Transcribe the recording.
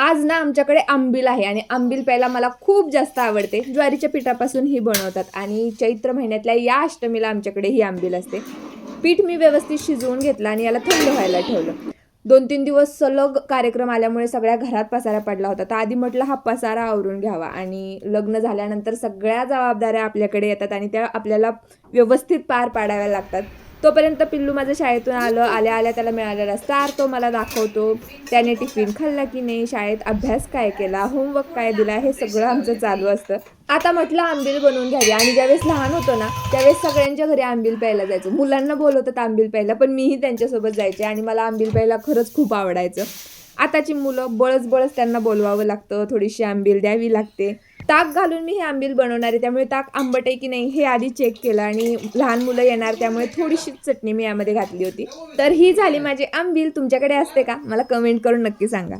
आज ना आमच्याकडे आंबील आहे आणि आंबील प्यायला मला खूप जास्त आवडते. ज्वारीच्या पिठापासून ही बनवतात आणि चैत्र महिन्यातल्या या अष्टमीला आमच्याकडे ही आंबील असते. पीठ मी व्यवस्थित शिजवून घेतलं आणि याला थंड व्हायला ठेवलं. दोन तीन दिवस सलग कार्यक्रम आल्यामुळे सगळ्या घरात पसारा पडला होता. तर आधी म्हटलं हा पसारा आवरून घ्यावा आणि लग्न झाल्यानंतर सगळ्या जबाबदाऱ्या आपल्याकडे येतात आणि त्या आपल्याला व्यवस्थित पार पाडाव्या लागतात. तोपर्यंत पिल्लू माझं शाळेतून आलं आल्या आल्या त्याला मिळालेला स्टार तो मला दाखवतो. त्याने टिफिन खाल्ला की नाही शाळेत अभ्यास काय केला होमवर्क काय दिला हे सगळं आमचं चालू असतं. आता म्हटलं आंबील बनवून घ्यावी. आणि ज्यावेळेस लहान होतो ना त्यावेळेस सगळ्यांच्या घरी आंबील प्यायला जायचो. मुलांना बोलवतात आंबील प्यायला पण मीही त्यांच्यासोबत जायचे आणि मला आंबील प्यायला खरंच खूप आवडायचं. आताची मुलं बळच बळच त्यांना बोलवावं लागतं थोडीशी आंबील द्यावी लागते. ताक घालून मी हे आंबील बनवणार आहे. त्यामुळे ताक आंबट आहे की नाही हे आधी चेक केलं आणि लहान मुलं येणार त्यामुळे थोडीशी चटणी मी यामध्ये घातली होती. तर ही झाली माझी आंबील. तुमच्याकडे असते का? मला कमेंट करून नक्की सांगा.